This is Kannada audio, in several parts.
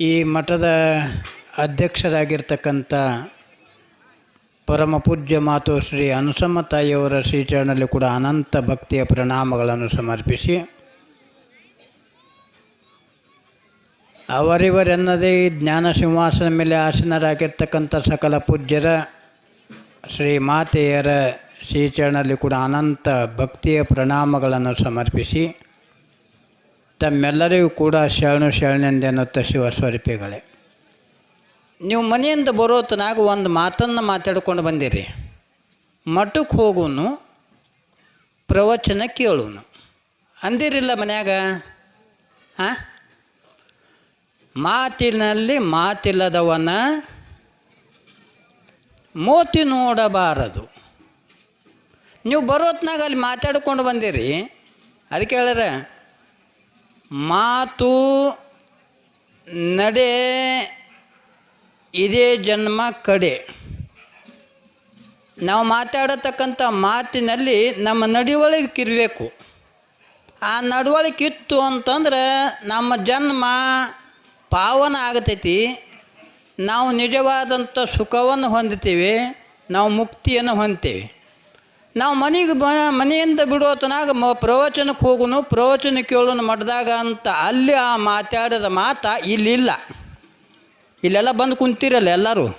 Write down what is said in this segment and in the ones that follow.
ಈ ಮಠದ ಅಧ್ಯಕ್ಷರಾಗಿರ್ತಕ್ಕಂಥ ಪರಮ ಪೂಜ್ಯ ಮಾತು ಶ್ರೀ ಅನುಸಮ್ಮ ತಾಯಿಯವರ ಶ್ರೀಚರಣಲ್ಲಿ ಕೂಡ ಅನಂತ ಭಕ್ತಿಯ ಪ್ರಣಾಮಗಳನ್ನು ಸಮರ್ಪಿಸಿ, ಅವರಿವರೆನ್ನದೇ ಜ್ಞಾನ ಸಿಂಹಾಸನ ಮೇಲೆ ಆಸೀನರಾಗಿರ್ತಕ್ಕಂಥ ಸಕಲ ಪೂಜ್ಯರ ಶ್ರೀ ಮಾತೆಯರ ಶ್ರೀಚರಣಲ್ಲಿ ಕೂಡ ಅನಂತ ಭಕ್ತಿಯ ಪ್ರಣಾಮಗಳನ್ನು ಸಮರ್ಪಿಸಿ ತಮ್ಮೆಲ್ಲರಿಗೂ ಕೂಡ ಶರಣು ಶರಣೆಂದೆನ್ನುತ್ತ ಶಿವ ಸ್ವರೂಪಿಗಳೇ ನೀವು ಮನೆಯಿಂದ ಬರೋತನಾಗ ಒಂದು ಮಾತನ್ನು ಮಾತಾಡ್ಕೊಂಡು ಬಂದಿರಿ. ಮಠಕ್ಕೆ ಹೋಗುನು, ಪ್ರವಚನ ಕೇಳುನು. ಅಂದಿರಿಲ್ಲ ಮನ್ಯಾಗ? ಹಾಂ ಮಾತಿನಲ್ಲಿ ಮಾತಿಲ್ಲದವನ ಮೋತಿ ನೋಡಬಾರದು. ನೀವು ಬರೋತ್ನಾಗ ಅಲ್ಲಿ ಮಾತಾಡ್ಕೊಂಡು ಬಂದಿರಿ. ಅದಕ್ಕೆ ಹೇಳ್ಯಾರ ಮಾತು ನಡೆ ಇದೇ ಜನ್ಮ ಕಡೆ. ನಾವು ಮಾತಾಡತಕ್ಕಂಥ ಮಾತಿನಲ್ಲಿ ನಮ್ಮ ನಡವಳಿಕೆ ಇರಬೇಕು. ಆ ನಡವಳಿಕೆ ಇತ್ತು ಅಂತಂದ್ರೆ ನಮ್ಮ ಜನ್ಮ ಪಾವನ ಆಗತೈತಿ. ನಾವು ನಿಜವಾದಂಥ ಸುಖವನ್ನು ಹೊಂದುತ್ತೀವಿ ನಾವು ಮುಕ್ತಿಯನ್ನು ಹೊಂದ್ತೀವಿ ನಾವು ಮನೆಗೆ ಬ, ಮನೆಯಿಂದ ಬಿಡೋತನಾಗ ಮ, ಪ್ರವಚನಕ್ಕೆ ಹೋಗುನು, ಪ್ರವಚನ ಕೇಳೋನು ಮಠದಾಗ ಅಂತ ಅಲ್ಲಿ ಆ ಮಾತಾಡಿದ ಮಾತ ಇಲ್ಲಿಲ್ಲ. ಇಲ್ಲೆಲ್ಲ ಬಂದು ಕುಂತಿರಲ್ಲ ಎಲ್ಲರೂ.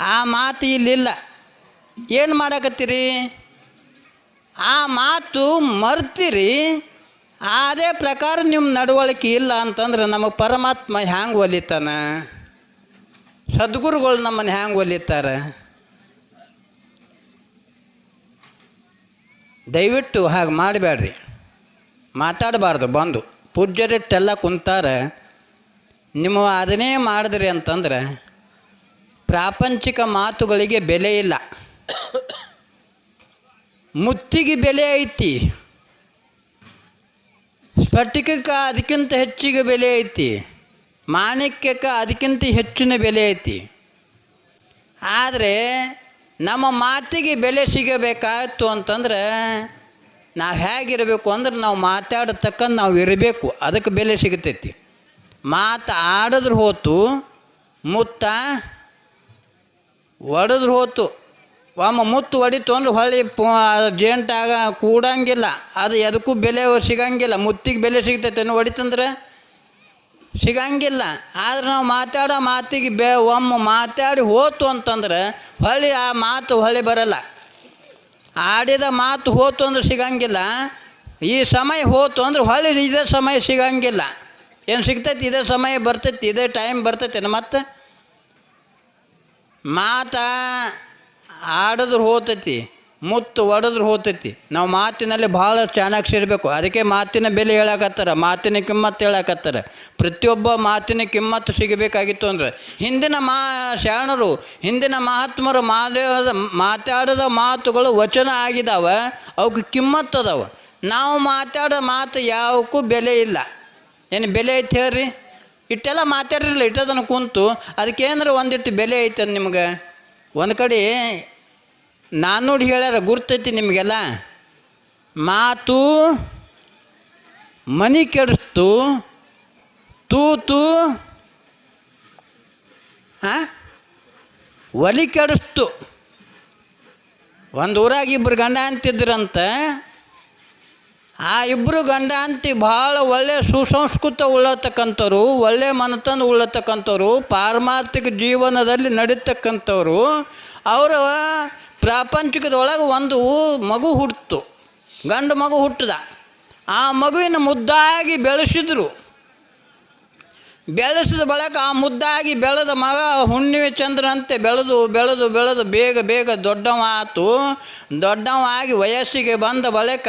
ಆ ಮಾತು ಇಲ್ಲಿಲ್ಲ. ಏನು ಮಾಡಕತ್ತೀರಿ? ಆ ಮಾತು ಮರ್ತೀರಿ. ಅದೇ ಪ್ರಕಾರ ನಿಮ್ಮ ನಡವಳಿಕೆ ಇಲ್ಲ ಅಂತಂದ್ರೆ ನಮಗೆ ಪರಮಾತ್ಮ ಹ್ಯಾಂಗೆ ಒಲಿತಾನೆ? ಸದ್ಗುರುಗಳು ನಮ್ಮನ್ನು ಹ್ಯಾಂಗೆ ಒಲಿತಾರೆ? ದಯವಿಟ್ಟು ಹಾಗೆ ಮಾಡಬೇಡ್ರಿ. ಮಾತಾಡಬಾರ್ದು, ಬಂದು. ಪೂಜ್ಯರಿಟ್ಟೆಲ್ಲ ಕುಂತಾರೆ. ನಿಮ್ಮ ಅದನ್ನೇ ಮಾಡಿದ್ರಿ ಅಂತಂದ್ರೆ ಪ್ರಾಪಂಚಿಕ ಮಾತುಗಳಿಗೆ ಬೆಲೆ ಇಲ್ಲ. ಮುತ್ತಿಗೆ ಬೆಲೆ ಐತಿ. ಸ್ಫಟಿಕಕ್ಕೆ ಅದಕ್ಕಿಂತ ಹೆಚ್ಚಿಗೆ ಬೆಲೆ ಐತಿ. ಮಾಣಿಕ್ಯಕ್ಕೆ ಅದಕ್ಕಿಂತ ಹೆಚ್ಚಿನ ಬೆಲೆ ಐತಿ. ಆದರೆ ನಮ್ಮ ಮಾತಿಗೆ ಬೆಲೆ ಸಿಗಬೇಕಾಯಿತು ಅಂತಂದ್ರೆ ನಾವು ಹೇಗಿರಬೇಕು ಅಂದ್ರೆ ನಾವು ಮಾತಾಡತಕ್ಕಂಥ ನಾವು ಇರಬೇಕು. ಅದಕ್ಕೆ ಬೆಲೆ ಸಿಗ್ತೈತಿ. ಮಾತು ಆಡಿದ್ರೆ ಹೋತು, ಮುತ್ತ ಒಡೆದ್ರೆ ಹೋತು. ಒಮ್ಮ ಮುತ್ತು ಹೊಡಿತು ಅಂದ್ರೆ ಹೊಳ್ಳಿ ಜೇಂಟಾಗ ಕೂಡಂಗಿಲ್ಲ. ಅದು ಎದಕ್ಕೂ ಬೆಲೆ ಸಿಗಂಗಿಲ್ಲ. ಮುತ್ತಿಗೆ ಬೆಲೆ ಸಿಗ್ತೈತೆ. ಹೊಡಿತಂದ್ರೆ ಸಿಗಂಗಿಲ್ಲ. ಆದ್ರೆ ನಾವು ಮಾತಾಡೋ ಮಾತಿಗೆ ಬೇ ಒಮ್ಮ ಮಾತಾಡಿ ಹೋತು ಅಂತಂದ್ರೆ ಹೊಳ್ಳಿ ಆ ಮಾತು ಹೊಳ್ಳಿ ಬರಲ್ಲ. ಆಡಿದ ಮಾತು ಹೋತು ಅಂದ್ರೆ ಸಿಗಂಗಿಲ್ಲ. ಈ ಸಮಯ ಹೋತು ಅಂದ್ರೆ ಹೊಳ್ಳಿ ಇದೇ ಸಮಯ ಸಿಗಂಗಿಲ್ಲ. ಏನು ಸಿಗ್ತೈತಿ? ಇದೇ ಸಮಯ ಬರ್ತೈತಿ, ಇದೇ ಟೈಮ್ ಬರ್ತೈತೇನು ಮತ್ತೆ? ಮಾತಾ ಆಡಿದ್ರೆ ಹೋತೈತಿ. ಮುತ್ತು ಒಡೆದ್ರೆ ಹೋತೈತಿ ನಾವು ಮಾತಿನಲ್ಲಿ ಭಾಳ ಚಾಣಾಕ್ಷಿ ಇರಬೇಕು. ಅದಕ್ಕೆ ಮಾತಿನ ಬೆಲೆ ಹೇಳಕತ್ತಾರ. ಮಾತಿನ ಕಿಮ್ಮತ್ತು ಹೇಳಕತ್ತಾರ. ಪ್ರತಿಯೊಬ್ಬ ಮಾತಿನ ಕಿಮ್ಮತ್ತು ಸಿಗಬೇಕಾಗಿತ್ತು ಅಂದ್ರೆ ಹಿಂದಿನ ಮಾ ಶರಣರು ಹಿಂದಿನ ಮಹಾತ್ಮರು ಮಾದೇವದ ಮಾತಾಡಿದ ಮಾತುಗಳು ವಚನ ಆಗಿದಾವೆ. ಅವಕ್ಕೆ ಕಿಮ್ಮತ್ತು ಅದಾವ. ನಾವು ಮಾತಾಡೋ ಮಾತು ಯಾವಕ್ಕೂ ಬೆಲೆ ಇಲ್ಲ. ಏನು ಬೆಲೆ ಐತೆ ಹೇಳ್ರಿ? ಇಟ್ಟೆಲ್ಲ ಮಾತಾಡಿರಲಿಲ್ಲ. ಇಟ್ಟದನ್ನು ಕುಂತು ಅದಕ್ಕೇಂದ್ರೆ ಒಂದಿಟ್ಟು ಬೆಲೆ ಐತೆ ನಿಮ್ಗೆ? ಒಂದು ಕಡೆ ನಾನ್ನೂಡಿ ಹೇಳ್ಯಾರ, ಗುರ್ತೈತಿ ನಿಮಗೆಲ್ಲ. ಮಾತು ಮನಿ ಕೆಡಿಸ್ತು, ತೂತು ಹಾಂ ಒಲಿ ಕೆಡಿಸ್ತು. ಒಂದು ಊರಾಗ ಇಬ್ಬರು ಗಂಡ ಅಂತಿದ್ರಂತೆ, ಆ ಇಬ್ಬರು ಗಂಡ ಅಂತಿ ಭಾಳ ಒಳ್ಳೆ ಸುಸಂಸ್ಕೃತ ಉಳ್ಳತಕ್ಕಂಥವ್ರು, ಒಳ್ಳೆ ಮನತನ ಉಳ್ಳತಕ್ಕಂಥವ್ರು, ಪಾರಮಾರ್ಥಿಕ ಜೀವನದಲ್ಲಿ ನಡೀತಕ್ಕಂಥವ್ರು. ಅವರು ಪ್ರಾಪಂಚಿಕದೊಳಗೆ ಒಂದು ಮಗು ಹುಟ್ಟಿತು ಗಂಡು ಮಗು ಹುಟ್ಟಿದ. ಆ ಮಗುವಿನ ಮುದ್ದಾಗಿ ಬೆಳೆಸಿದ್ರು. ಬೆಳೆಸಿದ ಬಳಿಕ ಆ ಮುದ್ದಾಗಿ ಬೆಳೆದ ಮಗ ಹುಣ್ಣಿಮೆ ಚಂದ್ರನಂತೆ ಬೆಳೆದು ಬೆಳೆದು ಬೆಳೆದು ಬೇಗ ಬೇಗ ದೊಡ್ಡವ ಆತು ದೊಡ್ಡವಾಗಿ ವಯಸ್ಸಿಗೆ ಬಂದ ಬಳಿಕ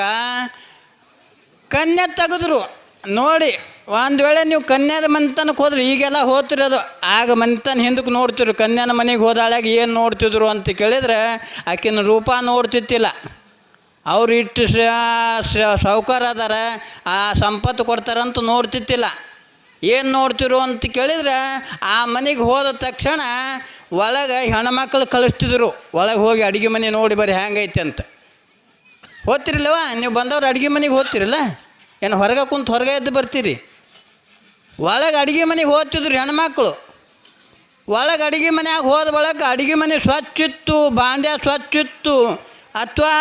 ಕನ್ಯೆ ತೆಗೆದ್ರು. ನೋಡಿ ಒಂದು ವೇಳೆ ನೀವು ಕನ್ಯಾದ ಮನೆತನಕ್ಕೆ ಹೋದ್ರೆ ಈಗೆಲ್ಲ ಅದು ಆಗ ಮನೆತನ ಹಿಂದಕ್ಕೆ ನೋಡ್ತಿರು ಕನ್ಯಾನ ಮನೆಗೆ ಹೋದಾಳಾಗ ಏನು ನೋಡ್ತಿದ್ರು ಅಂತ ಕೇಳಿದ್ರೆ ಆಕಿನ ರೂಪ ನೋಡ್ತಿತ್ತಿಲ್ಲ. ಅವ್ರು ಇಟ್ಟು ಸಾವುಕಾರ ಅದಾರ. ಆ ಸಂಪತ್ತು ಕೊಡ್ತಾರಂತ ನೋಡ್ತಿತ್ತಿಲ್ಲ. ಏನು ನೋಡ್ತಿರು ಅಂತ ಕೇಳಿದ್ರೆ ಆ ಮನೆಗೆ ಹೋದ ತಕ್ಷಣ ಒಳಗೆ ಹೆಣ್ಮಕ್ಳು ಕಳಿಸ್ತಿದ್ರು. ಒಳಗೆ ಹೋಗಿ ಅಡುಗೆ ಮನೆ ನೋಡಿ ಬರ್ರಿ ಹೆಂಗೈತೆ ಅಂತ. ಹೋಗ್ತಿರಲ್ಲವ ನೀವು ಬಂದವ್ರು ಅಡುಗೆ ಮನೆಗೆ ಹೋಗ್ತಿರಲ್ಲ? ಏನು ಹೊರಗೆ ಕುಂತು ಹೊರಗೆ ಎದ್ದು ಬರ್ತೀರಿ? ಒಳಗೆ ಅಡುಗೆ ಮನೆಗೆ ಹೋಗ್ತಿದ್ರು ಹೆಣ್ಮಕ್ಳು. ಒಳಗೆ ಅಡುಗೆ ಮನೆಯಾಗ ಹೋದ ಒಳಗೆ ಅಡುಗೆ ಮನೆ ಸ್ವಚ್ಛ ಇತ್ತು, ಬಾಂಡ್ಯ ಸ್ವಚ್ಛ ಇತ್ತು. ಅಥವಾ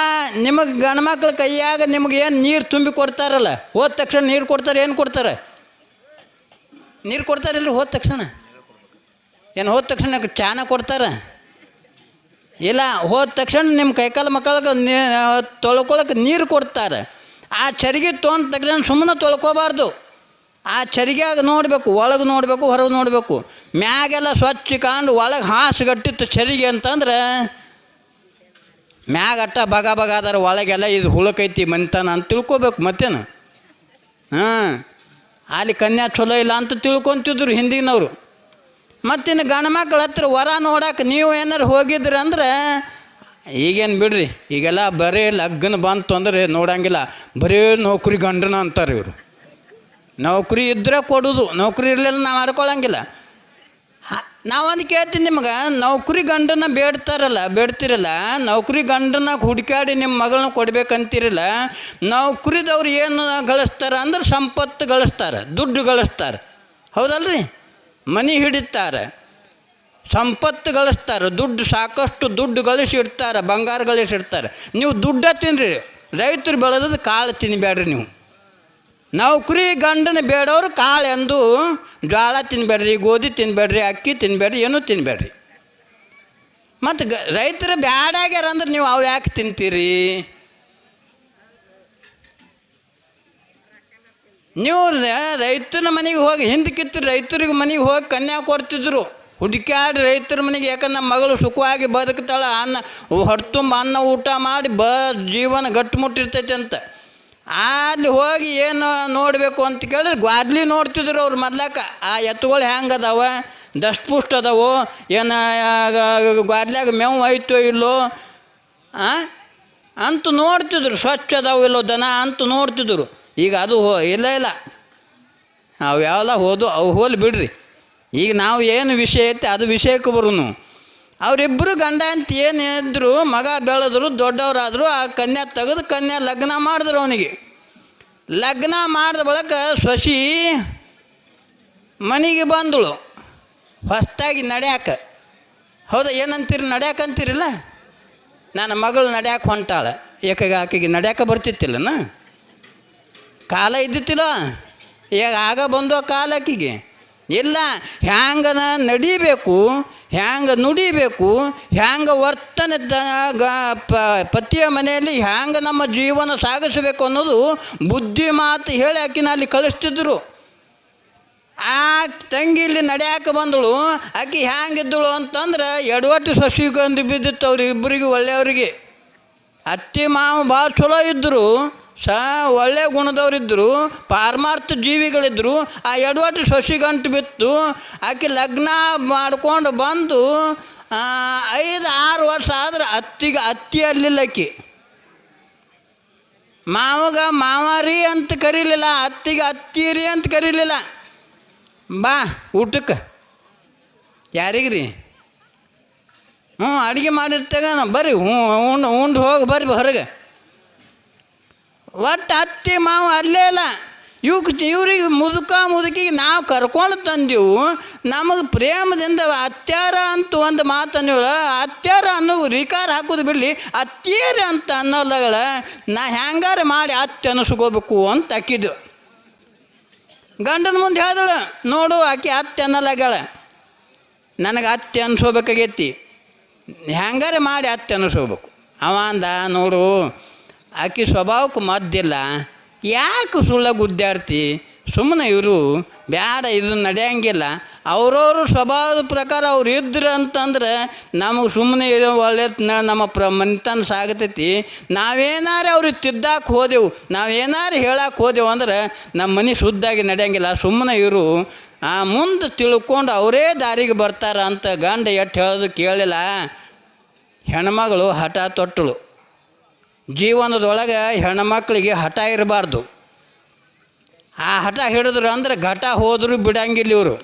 ನಿಮಗೆ ಗಂಡ್ಮಕ್ಳ ಕೈಯಾಗ ನಿಮ್ಗೆ ಏನು ನೀರು ತುಂಬಿ ಕೊಡ್ತಾರಲ್ಲ, ಹೋದ ತಕ್ಷಣ ನೀರು ಕೊಡ್ತಾರೆ, ಏನು ಕೊಡ್ತಾರೆ? ನೀರು ಕೊಡ್ತಾರಿಲ್ಲ ಹೋದ ತಕ್ಷಣ? ಏನು ಹೋದ ತಕ್ಷಣ ಚಾನ ಕೊಡ್ತಾರೆ? ಇಲ್ಲ, ಹೋದ ತಕ್ಷಣ ನಿಮ್ಮ ಕೈಕಾಲು ಮಕ್ಕಳಿಗೆ ತೊಳ್ಕೊಳಕ್ಕೆ ನೀರು ಕೊಡ್ತಾರೆ. ಆ ಚರಿಗೆ ತೊಗೊಂಡ ತಕ್ಷಣ ಸುಮ್ಮನೆ ತೊಳ್ಕೊಬಾರ್ದು. ಆ ಚರಿಗ್ಯಾಗ ನೋಡಬೇಕು, ಒಳಗೆ ನೋಡಬೇಕು, ಹೊರಗೆ ನೋಡಬೇಕು. ಮ್ಯಾಗೆಲ್ಲ ಸ್ವಚ್ಛ ಕಾಂಡು ಒಳಗೆ ಹಾಸುಗಟ್ಟಿತ್ತು ಚರಿಗೆ ಅಂತಂದ್ರೆ, ಮ್ಯಾಗ ಅಟ್ಟ ಬಗ ಬಗ ಅದಾರ, ಒಳಗೆಲ್ಲ ಇದು ಹುಳಕೈತಿ ಮಂತನ ಅಂತ ತಿಳ್ಕೊಬೇಕು ಮತ್ತೇನು? ಹಾಂ, ಅಲ್ಲಿ ಕನ್ಯಾ ಚಲೋ ಇಲ್ಲ ಅಂತ ತಿಳ್ಕೊತಿದ್ರು ಹಿಂದಿನವರು. ಮತ್ತಿನ್ನು ಗಂಡ ಮಕ್ಳ ಹತ್ರ ವರ ನೋಡಕ್ಕೆ ನೀವು ಏನಾರು ಹೋಗಿದ್ರಿ ಅಂದ್ರೆ, ಈಗೇನು ಬಿಡ್ರಿ, ಈಗೆಲ್ಲ ಬರೀ ಲಗ್ನ ಬಂತು ಅಂದ್ರೆ ನೋಡಂಗಿಲ್ಲ, ಬರೀ ನೌಕರಿ ಗಂಡನ ಅಂತಾರೆ ಇವರು. ನೌಕರಿ ಇದ್ದರೆ ಕೊಡೋದು. ನೌಕರಿ ಇರಲಿಲ್ಲ ನಾವು ಮಾಡ್ಕೊಳಂಗಿಲ್ಲ ನಾವೊಂದು ಕೇಳ್ತೀನಿ ನಿಮ್ಗೆ, ನೌಕರಿ ಗಂಡನ ಬೇಡ್ತಾರಲ್ಲ, ಬೇಡ್ತಿರಲ್ಲ, ನೌಕರಿ ಗಂಡನ ಹುಡುಕಾಡಿ ನಿಮ್ಮ ಮಗಳನ್ನ ಕೊಡ್ಬೇಕಂತಿರಲ್ಲ, ನೌಕರಿದವ್ರು ಏನು ಗಳಿಸ್ತಾರೆ ಅಂದ್ರೆ ಸಂಪತ್ತು ಗಳಿಸ್ತಾರೆ, ದುಡ್ಡು ಗಳಿಸ್ತಾರೆ. ಹೌದಲ್ರಿ? ಮನಿ ಹಿಡಿತಾರೆ, ಸಂಪತ್ತು ಗಳಿಸ್ತಾರೆ, ದುಡ್ಡು ಸಾಕಷ್ಟು ದುಡ್ಡು ಗಳಿಸಿ ಇಡ್ತಾರೆ, ಬಂಗಾರ ಗಳಿಸಿಡ್ತಾರೆ ನೀವು ದುಡ್ಡ ತಿನ್ನಿರಿ ರೈತರು ಬೆಳೆದದ್ದು ಕಾಳು ತಿನ್ನಬೇಡ್ರಿ ನೀವು. ನೌಕರಿ ಗಂಡನ ಬೇಡವ್ರು ಕಾಳು ಎಂದು ಜ್ವಾಳ ತಿನ್ಬೇಡ್ರಿ, ಗೋಧಿ ತಿನ್ಬೇಡ್ರಿ, ಅಕ್ಕಿ ತಿನ್ಬೇಡ್ರಿ, ಏನೂ ತಿನ್ಬೇಡ್ರಿ. ಮತ್ತು ಗ, ರೈತರು ಬ್ಯಾಡಾಗ್ಯಾರ ಅಂದ್ರೆ ನೀವು ಅವು ಯಾಕೆ ತಿಂತೀರಿ? ನೀವು ರೈತನ ಮನೆಗೆ ಹೋಗಿ ಹಿಂದಕ್ಕಿತ್ತು ರೈತರಿಗೆ ಮನೆಗೆ ಹೋಗಿ ಕನ್ಯಾ ಕೊಡ್ತಿದ್ರು. ಹುಡುಕ್ಯಾಡಿ ರೈತರ ಮನೆಗೆ, ಯಾಕಂದ್ರೆ ನಮ್ಮ ಮಗಳು ಸುಖವಾಗಿ ಬದುಕ್ತಾಳೆ, ಅನ್ನ ಹೊಟ್ಟುಂಬ ಅನ್ನ ಊಟ ಮಾಡಿ ಬ, ಜೀವನ ಗಟ್ಟಿಮುಟ್ಟಿರ್ತೈತೆ ಅಂತ. ಅಲ್ಲಿ ಹೋಗಿ ಏನು ನೋಡಬೇಕು ಅಂತ ಕೇಳಿದ್ರೆ ಗ್ವಾದ್ಲಿ ನೋಡ್ತಿದ್ರು ಅವ್ರು ಮೊದ್ಲಾಕ ಆ ಎತ್ತುಗಳು ಹೆಂಗೆ ಅದಾವ? ದಷ್ಟಪುಷ್ಟ ಅದಾವು. ಏನು ಗ್ವಾದ್ಲ್ಯಾಗ ಮೇವು ಐತೋ ಇಲ್ಲೋ? ಆ? ಅಂತ ನೋಡ್ತಿದ್ರು. ಸ್ವಚ್ಛ ಅದಾವು ಇಲ್ಲೋ ದನ ಅಂತ ನೋಡ್ತಿದ್ರು. ಈಗ ಅದು ಹೋ, ಇಲ್ಲ ಇಲ್ಲ. ಅವು ಯಾವೆಲ್ಲ ಹೋದು, ಅವು ಹೋಲಿ ಬಿಡ್ರಿ. ಈಗ ನಾವು ಏನು ವಿಷಯ ಐತೆ ಅದು ವಿಷಯಕ್ಕೆ ಬರೋನು. ಅವರಿಬ್ಬರು ಗಂಡ ಅಂತ ಏನು ಇದ್ರು ಮಗ ಬೆಳೆದ್ರು, ದೊಡ್ಡವರಾದರು, ಆ ಕನ್ಯಾ ತೆಗೆದು ಕನ್ಯಾ ಲಗ್ನ ಮಾಡಿದ್ರು ಅವನಿಗೆ. ಲಗ್ನ ಮಾಡಿದ ಬಳಿಕ ಶಶಿ ಮನೆಗೆ ಬಂದಳು. ಹೊಸ್ದಾಗಿ ನಡ್ಯಾಕ. ಹೌದಾ, ಏನಂತೀರಿ ನಡ್ಯಾಕ ಅಂತೀರಿಲ್ಲ ನನ್ನ ಮಗಳು ನಡ್ಯಾಕ ಹೊಂಟಾಳೆ. ಏಕಾಗಿ ಆಕೆಗೆ ನಡ್ಯಾಕ ಬರ್ತಿತ್ತಿಲ್ಲನ? ಕಾಲ ಇದ್ದಿತ್ತಿಲ್ಲ. ಈಗ ಆಗ ಬಂದೋ ಕಾಲ ಆಕಿಗೆ. ಇಲ್ಲ ಹ್ಯಾಂಗನ ನಡಿಬೇಕು, ಹ್ಯಾಂಗ ನುಡಿಬೇಕು, ಹ್ಯಾಂಗ ಗ- ಪ- ಪತಿಯ ಮನೆಯಲ್ಲಿ ಹ್ಯಾಂಗ ನಮ್ಮ ಜೀವನ ಸಾಗಿಸಬೇಕು ಅನ್ನೋದು ಬುದ್ಧಿ ಮಾತು ಹೇಳಿ ಆಕಿನ ಅಲ್ಲಿ ಕಳಿಸ್ತಿದ್ರು. ಆ ತಂಗಿ ಇಲ್ಲಿ ನಡೆಯಕ್ಕೆ ಬಂದಳು, ಆಕಿ ಹ್ಯಾಂಗಿದ್ದಳು ಅಂತಂದ್ರೆ ಎಡವಟ್ಟು ಸಸಿಗೊಂದು ಬಿದ್ದಿತ್ತು ಅವ್ರಿಗೆ ಇಬ್ಬರಿಗೆ ಒಳ್ಳೆಯವ್ರಿಗೆ. ಅತ್ತಿ ಮಾವ ಭಾಳ ಚಲೋ ಇದ್ದರು ಸ ಒಳ್ಳೆ ಗುಣದವರಿದ್ದರು ಪಾರಮಾರ್ಥ ಜೀವಿಗಳಿದ್ದರು ಆ ಎಡವಟ್ಟು ಸಸಿಗಂಟು ಬಿತ್ತು, ಆಕೆ ಲಗ್ನ ಮಾಡ್ಕೊಂಡು ಬಂದು ಐದು, ಆರು ವರ್ಷ ಆದ್ರೆ ಅತ್ತಿಗೆ ಅತ್ತಿ ಅಲ್ಲಿಲ್ಲ ಆಕೆ. ಮಾವಗ ಮಾವಾರಿ ಅಂತ ಕರೀಲಿಲ್ಲ, ಅತ್ತಿಗೆ ಅತ್ತಿರಿ ಅಂತ ಕರೀಲಿಲ್ಲ. ಬಾ, ಊಟಕ್ಕೆ. ಯಾರಿಗ್ರಿ? ಹ್ಞೂ, ಅಡುಗೆ ಮಾಡಿರ್ತಾಗ ಬರ್ರಿ ಹ್ಞೂ ಉಂಡು ಉಂಡು ಹೋಗಿ ಬರ್ರಿ ಹೊರಗೆ. ಒಟ್ಟು ಅತ್ತಿ ಮಾವ ಅಲ್ಲೇ ಇಲ್ಲ. ಇವ್ಕೆ ಇವ್ರಿಗೆ ಮುದುಕ ಮುದುಕಿಗೆ ನಾವು ಕರ್ಕೊಂಡು ತಂದೆವು. ನಮಗೆ ಪ್ರೇಮದಿಂದ ಅತ್ಯಾರ ಅಂತ ಒಂದು ಮಾತು ಅನ್ನೋಳ ಅತ್ಯಾರ ಅನ್ನೋ ರಿಕಾರ ಹಾಕೋದು ಬಿಡಲಿ ಅತ್ತೀರಿ ಅಂತ ಅನ್ನೋಲ್ಲಗಳ ನಾ ಹ್ಯಾಂಗಾರ ಮಾಡಿ ಅತ್ತೆ ಅನ್ನಿಸ್ಕೋಬೇಕು ಅಂತ ಹಾಕಿದ್ದು ಗಂಡನ ಮುಂದೆ ಹೇಳಿದಳು, ನೋಡು ಆಕೆ ಅತ್ತೆ ಅನ್ನಲಾಗ್ಯಾಳ ನನಗೆ ಅತ್ತೆ ಅನ್ನಿಸ್ಕೋಬೇಕಾಗೈತಿ. ಹ್ಯಾಂಗಾರೆ ಮಾಡಿ ಅತ್ತೆ ಅನ್ನಿಸ್ಕೋಬೇಕು. ಅವ ಅಂದ, ನೋಡು ಆಕೆ ಸ್ವಭಾವಕ್ಕೆ ಮದ್ದಿಲ್ಲ. ಯಾಕೆ ಸುಳ್ಳ ಗುದ್ದಾಡ್ತಿ? ಸುಮ್ಮನೆ ಇವರು ಬೇಡ ಇದು ನಡೆಯಂಗಿಲ್ಲ. ಅವ್ರವ್ರ ಸ್ವಭಾವದ ಪ್ರಕಾರ ಅವ್ರು ಇದ್ರು ಅಂತಂದ್ರೆ ನಮಗೆ ಸುಮ್ಮನೆ ಇರೋ ಒಳ್ಳೆ ನಮ್ಮ ಪ್ರ ಮನಿತನ ಸಾಗತೈತಿ ನಾವೇನಾರು ಅವ್ರಿಗೆ ತಿದ್ದಾಕೆ ಹೋದೆವು. ನಾವೇನಾರು ಹೇಳಕ್ಕೆ ಹೋದೆವು ಅಂದ್ರೆ ನಮ್ಮ ಮನೆ ಶುದ್ಧಾಗಿ ನಡೆಯಂಗಿಲ್ಲ. ಸುಮ್ಮನೆ ಇವರು ಆ ಮುಂದೆ ತಿಳ್ಕೊಂಡು ಅವರೇ ದಾರಿಗೆ ಬರ್ತಾರ ಅಂತ ಗಂಡ ಎಟ್ಟು ಹೇಳೋದು ಕೇಳಿಲ್ಲ. ಹೆಣ್ಮಗಳು ಹಠ ತೊಟ್ಟಳು. ಜೀವನದೊಳಗೆ ಹೆಣ್ಮಕ್ಳಿಗೆ ಹಠ ಇರಬಾರ್ದು. ಆ ಹಠ ಹಿಡಿದ್ರು ಅಂದ್ರೆ ಘಟ ಹೋದರೂ ಬಿಡಂಗಿಲ್ಲ ಇವರು.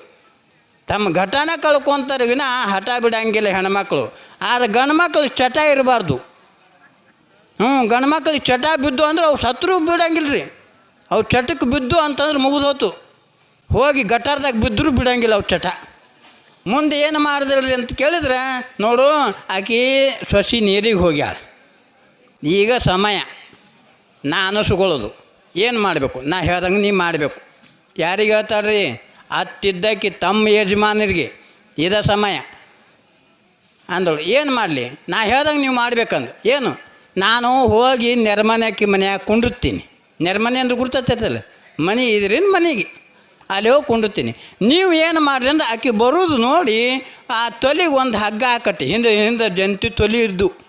ತಮ್ಮ ಘಟನ ಕಳ್ಕೊತಾರೆ ವಿನ ಹಠ ಬಿಡಂಗಿಲ್ಲ ಹೆಣ್ಮಕ್ಳು. ಆದ್ರೆ ಗಂಡ್ಮಕ್ಳು ಚಟ ಇರಬಾರ್ದು. ಹ್ಞೂ ಗಂಡ್ಮಕ್ಳಿಗೆ ಚಟ ಬಿದ್ದು ಅಂದ್ರೆ ಅವು ಸತ್ರು ಬಿಡಂಗಿಲ್ಲ ರೀ ಅವು ಚಟಕ್ಕೆ ಬಿದ್ದು ಅಂತಂದ್ರೆ ಮುಗಿದೋತು ಹೋಗಿ ಗಟಾರದಾಗ ಬಿದ್ದರೂ ಬಿಡಂಗಿಲ್ಲ ಅವು ಚಟ. ಮುಂದೆ ಏನು ಮಾಡಿದ್ರಿ ಅಂತ ಕೇಳಿದ್ರೆ, ನೋಡು, ಆಕೆ ಸೊಸಿ ನೀರಿಗೆ ಹೋಗ್ಯಾಳ. ಈಗ ಸಮಯ. ನಾ ಅನಿಸ್ಕೊಳ್ಳೋದು ಏನು ಮಾಡಬೇಕು? ನಾ ಹೇಳ್ದಂಗೆ ನೀವು ಮಾಡಬೇಕು. ಯಾರಿಗೆ ಹೇಳ್ತಾರ್ರಿ? ಅತ್ತಿದ್ದಕ್ಕೆ ತಮ್ಮ ಯಜಮಾನರಿಗೆ. ಇದ ಸಮಯ. ಅಂದಳು, ಏನು ಮಾಡಲಿ? ನಾ ಹೇಳ್ದಂಗೆ ನೀವು ಮಾಡ್ಬೇಕಂದು. ಏನು? ನಾನು ಹೋಗಿ ನೆರ್ಮನೆಕ್ಕೆ ಮನೆಯಾಗ ಕುಂಡುತ್ತೀನಿ ನೆರ್ಮನೆ ಅಂದ್ರೆ ಗುರ್ತೈತಲ್ಲ ಮನೆ ಇದ್ರೇನು ಮನೆಗೆ. ಅಲ್ಲಿ ಹೋಗಿ ಕುಂಡಿರ್ತೀನಿ. ನೀವು ಏನು ಮಾಡ್ರಿ ಅಂದ್ರೆ ಆಕೆ ಬರೋದು ನೋಡಿ ಆ ತೊಲಿಗೆ ಒಂದು ಹಗ್ಗ ಹಾಕಟ್ಟಿ ಹಿಂದೆ ಹಿಂದೆ ಜಂತಿ ತೊಲಿ ಇದ್ದು.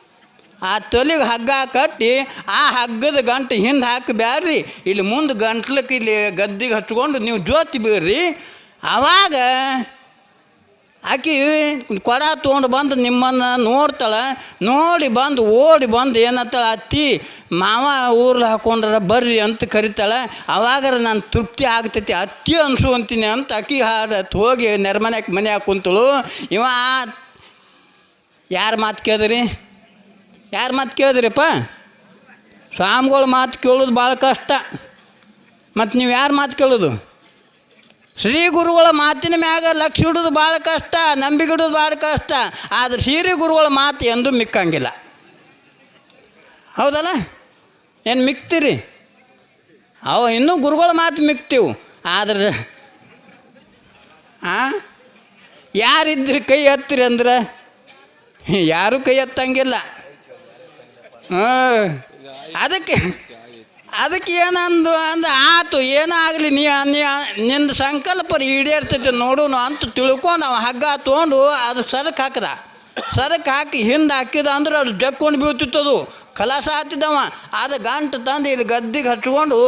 ಆ ತೊಲಿಗೆ ಹಗ್ಗ ಕಟ್ಟಿ ಆ ಹಗ್ಗದ ಗಂಟು ಹಿಂದೆ ಹಾಕಬ್ಯಾಡ್ರಿ. ಇಲ್ಲಿ ಮುಂದೆ ಗಂಟ್ಲಕ್ಕೆ ಇಲ್ಲಿ ಗದ್ದಿಗೆ ಹಚ್ಕೊಂಡು ನೀವು ಜೋತಿ ಬೀರ್ರಿ. ಆವಾಗ ಆಕಿ ಕೊಡ ತೊಗೊಂಡು ಬಂದು ನಿಮ್ಮನ್ನು ನೋಡ್ತಾಳೆ. ನೋಡಿ ಬಂದು ಓಡಿ ಬಂದು ಏನತ್ತಳ ಅತ್ತಿ, ಮಾವ ಊರ್ಲಿ ಹಾಕೊಂಡ್ರೆ ಬರ್ರಿ ಅಂತ ಕರಿತಾಳೆ. ಅವಾಗರ ನಾನು ತೃಪ್ತಿ ಆಗ್ತೈತಿ, ಅತ್ತಿ ಅನ್ಸುವಂತೀನಿ ಅಂತ ಅಕ್ಕಿ ಹಾಡು ಹೋಗಿ ನೆರ್ಮನೆಗೆ ಮನೆ ಕುಂತಳು. ಇವ ಯಾರು ಮಾತು ಕೇಳಿದ್ರಿ? ಯಾರ ಮಾತು ಕೇಳಿದ್ರಿಪ್ಪ? ಸ್ವಾಮಿಗಳ ಮಾತು ಕೇಳೋದು ಭಾಳ ಕಷ್ಟ. ಮತ್ತು ನೀವು ಯಾರ ಮಾತು ಕೇಳೋದು? ಶ್ರೀ ಗುರುಗಳ ಮಾತಿನ ಮ್ಯಾಗ ಲಕ್ಷ ಇಡೋದು ಭಾಳ ಕಷ್ಟ, ನಂಬಿಕೆ ಇಡೋದು ಭಾಳ ಕಷ್ಟ. ಆದರೆ ಶ್ರೀ ಗುರುಗಳ ಮಾತು ಎಂದೂ ಮಿಕ್ಕಂಗಿಲ್ಲ. ಹೌದಲ್ಲ? ಏನು ಮಿಕ್ತೀರಿ? ಅವ ಇನ್ನೂ ಗುರುಗಳ ಮಾತು ಮಿಕ್ತೀವಿ. ಆದ್ರೆ, ಆ? ಯಾರಿದ್ರಿ ಕೈ ಹತ್ತಿರಿ ಅಂದ್ರೆ? ಯಾರೂ ಕೈ ಎತ್ತಂಗಿಲ್ಲ. ಹಾಂ. ಅದಕ್ಕೆ ಅದಕ್ಕೆ ಏನಂದು ಅಂದ ಆತು, ಏನಾಗಲಿ, ನೀ ನಿಂದು ಸಂಕಲ್ಪ ಈಡೇರ್ತೈತೆ ನೋಡೋಣ ಅಂತ ತಿಳ್ಕೊಂಡು ಅವ ಹಗ್ಗ ತೊಗೊಂಡು ಅದು ಸರಕ್ಕೆ ಹಾಕದ. ಸರಕ್ಕೆ ಹಾಕಿ ಹಿಂದೆ ಹಾಕಿದ ಅಂದ್ರೆ ಅದು ಜಕ್ಕೊಂಡು ಬೀಳ್ತಿತ್ತದು ಕಲಾಸ ಹಾತಿದ್ದವ. ಅದು ಗಂಟು ತಂದು ಇಲ್ಲಿ ಗದ್ದಿಗೆ ಹಚ್ಕೊಂಡು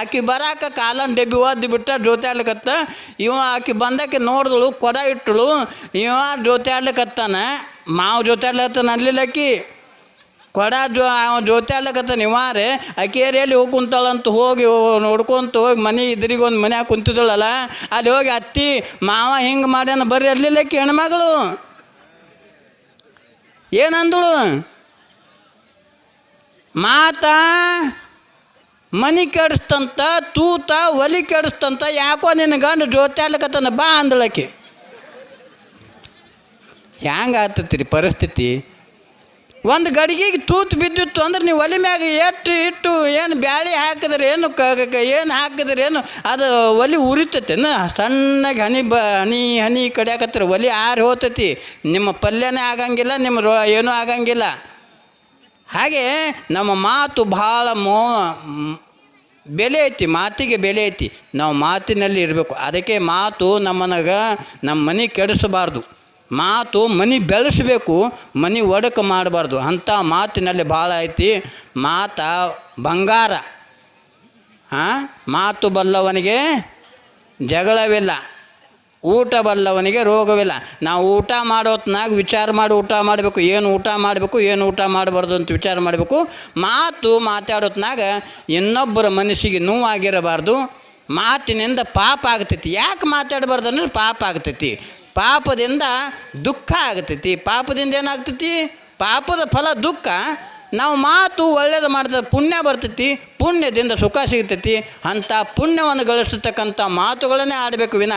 ಆಕಿ ಬರಾಕ ಕಾಲನ್ ಡಬ್ಬಿ ಒದ್ದು ಬಿಟ್ಟ ಜೋತಾಡ್ಲಿಕತ್ತ ಇವ ಆಕಿ ಬಂದಕ್ಕೆ ನೋಡಿದಳು, ಕೊಡ ಇಟ್ಟಳು. ಇವ ಜೋತಾಡ್ಲಿಕತ್ತಾನ ಮಾವು ಆಡ್ಲತ್ತಾನ ಅಲ್ಲಿಲ್ಲಕ್ಕಿ ಕೊಡ ಜೋ ಅವ ಜೋತಾಡ್ಲಕತ್ತ ನಿವಾರೆ, ಅಕೇರಿಯಲ್ಲಿ ಹೋಗಿ ಕುಂತಾಳಂತ ಹೋಗಿ ನೋಡ್ಕೊಂತ ಹೋಗಿ ಮನೆ ಇದ್ರಿಗೆ ಒಂದು ಮನ್ಯಾಗ ಕುಂತಿದ್ದಳಲ್ಲ, ಅಲ್ಲಿ ಹೋಗಿ ಅತ್ತಿ, ಮಾವ ಹಿಂಗೆ ಮಾಡ್ಯಾನ ಬರ್ರಿ ಅಲ್ಲಿಲ್ಲಕ್ಕಿ ಹೆಣ್ಮಗಳು. ಏನಂದಳು? ಮಾತ ಮನಿ ಕೆಡಿಸ್ತಂತ, ತೂತ ಒಲಿ ಕೆಡಿಸ್ತಂತ, ಯಾಕೋ ನಿನ್ನ ಗಂಡು ಜೋತಾಡ್ಲಕತ್ತಾನ ಬಾ ಅಂದಳಕಿ ಹ್ಯಾಂಗ ಆತತ್ರಿ ಪರಿಸ್ಥಿತಿ? ಒಂದು ಗಡಿಗೆಗೆ ತೂತು ಬಿದ್ದಿತ್ತು ಅಂದ್ರೆ ನೀವು ಒಲೆ ಮ್ಯಾಗ ಎಟ್ಟು ಇಟ್ಟು ಏನು ಬ್ಯಾಳಿ ಹಾಕಿದ್ರೆ ಏನು ಕ ಏನು ಹಾಕಿದ್ರೆ ಏನು ಅದು ಒಲಿ ಉರಿತೈತೆ. ಸಣ್ಣಗೆ ಹನಿ ಬ ಹನಿ ಹನಿ ಕಡಿಯಾಕತ್ತರ ಒಲಿ ಆರಿ ಹೋತೈತಿ. ನಿಮ್ಮ ಪಲ್ಯನೇ ಆಗಂಗಿಲ್ಲ ನಿಮ್ಮ ರೋ ಏನೂ ಆಗಂಗಿಲ್ಲ. ಹಾಗೆ ನಮ್ಮ ಮಾತು ಭಾಳ ಮ್, ಬೆಲೆ ಐತಿ ಮಾತಿಗೆ ಬೆಲೆ ಐತಿ. ನಾವು ಮಾತಿನಲ್ಲಿ ಇರಬೇಕು. ಅದಕ್ಕೆ ಮಾತು ನಮ್ಮನಗ ನಮ್ಮ ಮನೆ ಕೆಡಿಸಬಾರ್ದು. ಮಾತು ಮನೆ ಬೆಳೆಸಬೇಕು, ಮನೆ ಒಡಕು ಮಾಡಬಾರ್ದು. ಅಂಥ ಮಾತಿನಲ್ಲಿ ಭಾಳ ಐತಿ. ಮಾತ ಬಂಗಾರ. ಹಾಂ ಮಾತು ಬಲ್ಲವನಿಗೆ ಜಗಳವಿಲ್ಲ. ಊಟ ಬಲ್ಲವನಿಗೆ ರೋಗವಿಲ್ಲ. ನಾವು ಊಟ ಮಾಡೋತ್ನಾಗ ವಿಚಾರ ಮಾಡಿ ಊಟ ಮಾಡಬೇಕು. ಏನು ಊಟ ಮಾಡಬೇಕು, ಏನು ಊಟ ಮಾಡಬಾರ್ದು ಅಂತ ವಿಚಾರ ಮಾಡಬೇಕು. ಮಾತು ಮಾತಾಡೋತ್ನಾಗ ಇನ್ನೊಬ್ಬರ ಮನಸ್ಸಿಗೆ ನೋವಾಗಿರಬಾರ್ದು. ಮಾತಿನಿಂದ ಪಾಪ ಆಗ್ತೈತಿ. ಯಾಕೆ ಮಾತಾಡಬಾರ್ದು ಅಂದ್ರೆ ಪಾಪ ಆಗ್ತೈತಿ. ಪಾಪದಿಂದ ದುಃಖ ಆಗ್ತೈತಿ. ಪಾಪದಿಂದ ಏನಾಗ್ತೈತಿ? ಪಾಪದ ಫಲ ದುಃಖ ನಾವು ಮಾತು ಒಳ್ಳೇದು ಮಾಡಿದ್ರೆ ಪುಣ್ಯ ಬರ್ತೈತಿ, ಪುಣ್ಯದಿಂದ ಸುಖ ಸಿಗ್ತೈತಿ, ಅಂಥ ಪುಣ್ಯವನ್ನು ಗಳಿಸ್ತಕ್ಕಂಥ ಮಾತುಗಳನ್ನೇ ಆಡಬೇಕು ವಿನ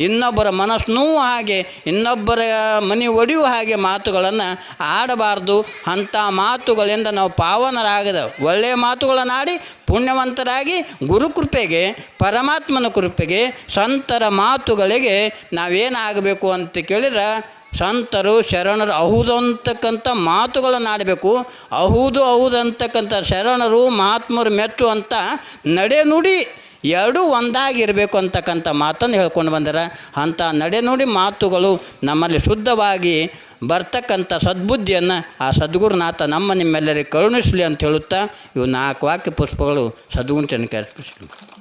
ಇನ್ನೊಬ್ಬರ ಮನಸ್ಸನ್ನೂ ಹಾಗೆ, ಇನ್ನೊಬ್ಬರ ಮನೆ ಒಡೆಯುವ ಹಾಗೆ ಮಾತುಗಳನ್ನು ಆಡಬಾರ್ದು. ಅಂಥ ಮಾತುಗಳಿಂದ ನಾವು ಪಾವನರಾಗದ, ಒಳ್ಳೆಯ ಮಾತುಗಳನ್ನು ಆಡಿ ಪುಣ್ಯವಂತರಾಗಿ ಗುರುಕೃಪೆಗೆ, ಪರಮಾತ್ಮನ ಕೃಪೆಗೆ, ಸಂತರ ಮಾತುಗಳಿಗೆ ನಾವೇನಾಗಬೇಕು ಅಂತ ಕೇಳಿದ್ರೆ ಸಂತರು ಶರಣರು ಅಹುದು ಅಂತಕ್ಕಂಥ ಮಾತುಗಳನ್ನು ಆಡಬೇಕು. ಅಹುದು ಅಹುದು ಅಂತಕ್ಕಂಥ ಶರಣರು, ಮಹಾತ್ಮರು ಮೆಚ್ಚು ಅಂತ ನಡೆನುಡಿ ಎರಡೂ ಒಂದಾಗಿರಬೇಕು ಅಂತಕ್ಕಂಥ ಮಾತನ್ನು ಹೇಳ್ಕೊಂಡು ಬಂದರೆ. ಅಂಥ ನಡೆನುಡಿ ಮಾತುಗಳು ನಮ್ಮಲ್ಲಿ ಶುದ್ಧವಾಗಿ ಬರ್ತಕ್ಕಂಥ ಸದ್ಬುದ್ಧಿಯನ್ನು ಆ ಸದ್ಗುರುನಾಥ ನಮ್ಮ ನಿಮ್ಮೆಲ್ಲರಿಗೆ ಕರುಣಿಸಲಿ ಅಂತ ಹೇಳುತ್ತಾ ಇವು ನಾಲ್ಕು ವಾಕ್ಯ ಪುಷ್ಪಗಳು ಸದ್ಗುಣ ಕರ್ಪಿಸಲಿ